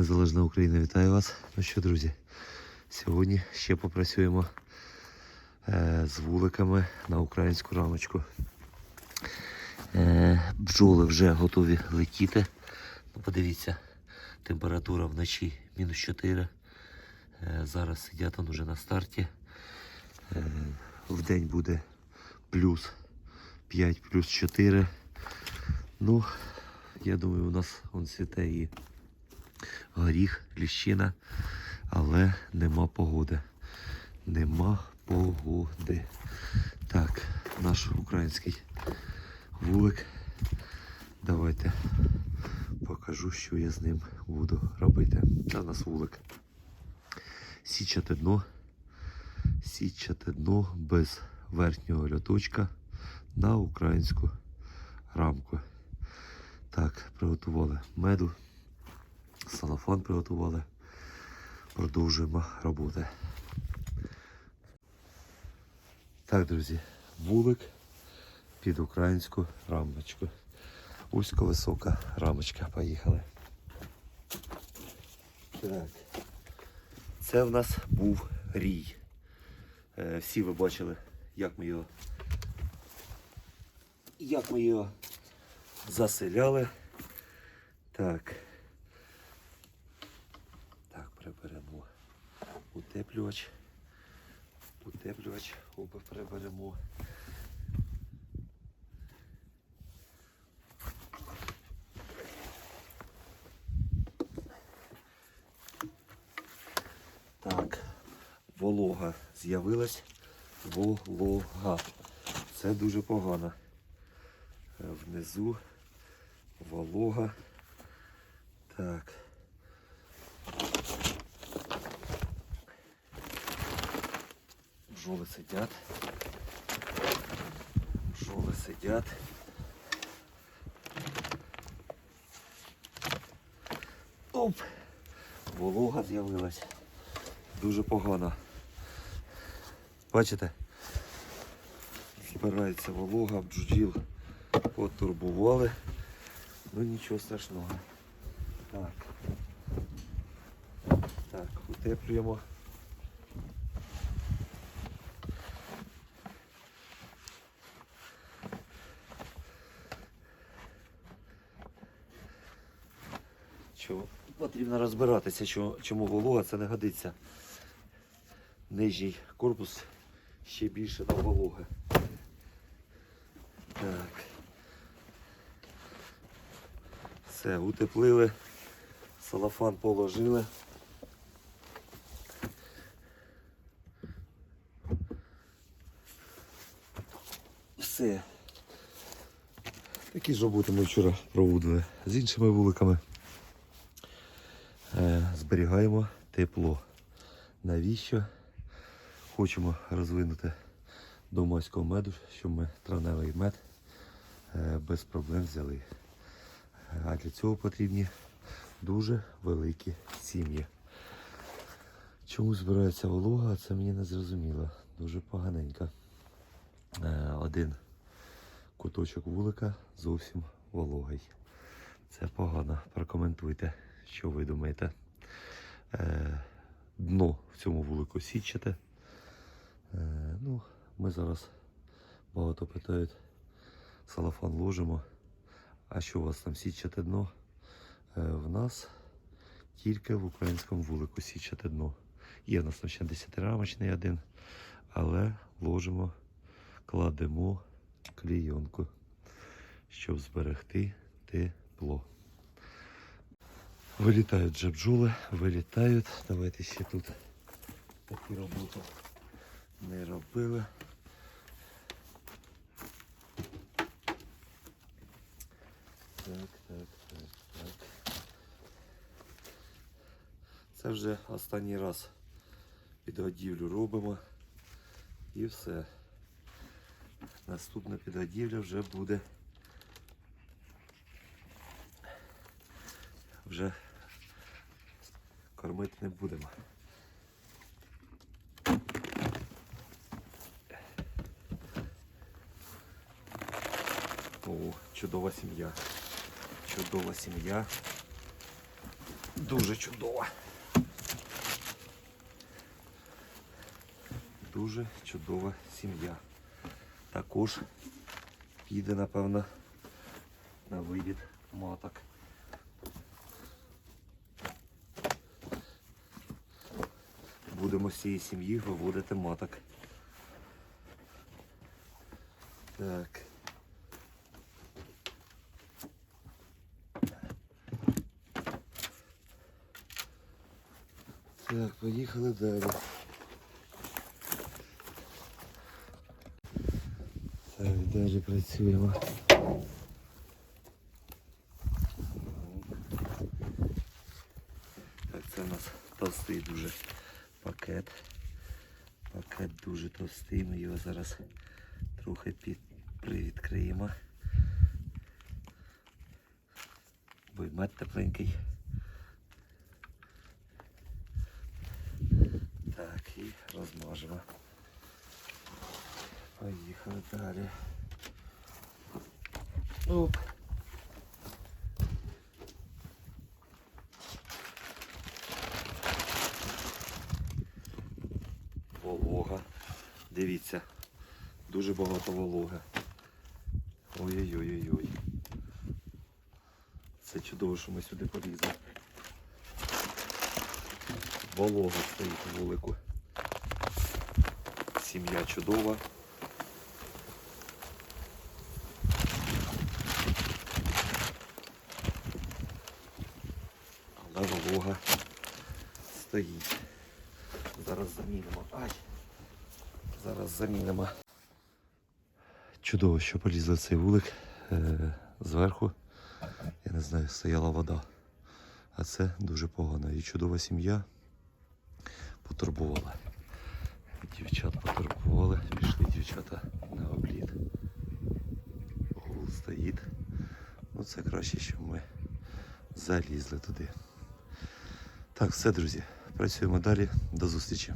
Незалежна Україна, вітаю вас. Ну що, друзі, сьогодні ще попрацюємо е, з вуликами на українську рамочку. Е, бджоли вже готові летіти. Ну, подивіться, температура вночі мінус 4. Е, зараз сидять он уже на старті. Е, в день буде плюс 5, плюс 4. Ну, я думаю, у нас он цвіте і горіх, ліщина, але нема погоди. Нема погоди. Так, наш український вулик. Давайте покажу, що я з ним буду робити. Це у нас вулик. Січати дно. Січати дно без верхнього льоточка на українську рамку. Так, приготували меду, салафан приготували. Продовжуємо роботи. Так, друзі, вулик під українську рамочку. Узько висока рамочка. Поїхали. Так. Це в нас був рій. Е, всі ви бачили, як ми його. Як ми його заселяли. Так. Так, приберемо утеплювач. Утеплювач оба приберемо. Так, волога з'явилась. Волога. Це дуже погано. Е, Внизу волога. Так. Бджоли сидять. Бджоли сидять. Оп! Волога з'явилась. Дуже погано. Бачите? Збирається волога, бджіл потурбували. Ну нічого страшного. Так. Так, утеплюємо. Чого? Потрібно розбиратися, чому, чому волога це не годиться. Нижній корпус ще більше на вологи. Так. Все, утеплили, салафан положили. Все. Такі ж роботи ми вчора проводили з іншими вуликами. Зберігаємо тепло. Навіщо? Хочемо розвинути домаського меду, щоб ми травневий мед е, без проблем взяли. А для цього потрібні дуже великі сім'ї. Чому збирається волога, це мені не зрозуміло. Дуже поганенько. Е, Один куточок вулика зовсім вологий. Це погано. Прокоментуйте, що ви думаєте. Е, Дно в цьому вулику січете. Е, Ну, ми зараз багато питають, салафан ложимо. А що у вас там січате дно? Е, в нас тільки в українському вулику січате дно. Є в нас ще 10-рамочний один, але ложимо, кладемо клійонку, щоб зберегти тепло. Вилітають вже бджоли, вилітають. Давайте ще тут такі роботи не робили. Так, так, так, так. Це вже останній раз підгодівлю робимо і все. Наступна підгодівля вже буде вже кормити не будемо. О, чудова сім'я. Чудова сім'я. Дуже чудова. Дуже чудова сім'я. Також піде, напевно, на вивід маток. Будемо з цієї сім'ї виводити маток. Так. Так, поїхали далі. Так, далі працюємо. Так, це у нас товстий дуже пакет. Пакет дуже товстий, ми його зараз трохи під... привідкриємо. Мед тепленький. Так, і розмажемо. Поїхали далі. Оп. Волога. Дивіться, дуже багато вологи. Ой-ой-ой-ой. Це чудово, що ми сюди полізли. Волога стоїть у вулику. Сім'я чудова. Але волога стоїть. Зараз замінимо. Ай! Зараз замінимо. Чудово, що полізли цей вулик. Е, зверху, я не знаю, стояла вода. А це дуже погано. І чудова сім'я потурбувала. Дівчат потурбували, пішли дівчата на обліт. Гул стоїть. Ну це краще, що ми залізли туди. Так, все, друзі. Працюємо далі. До зустрічі.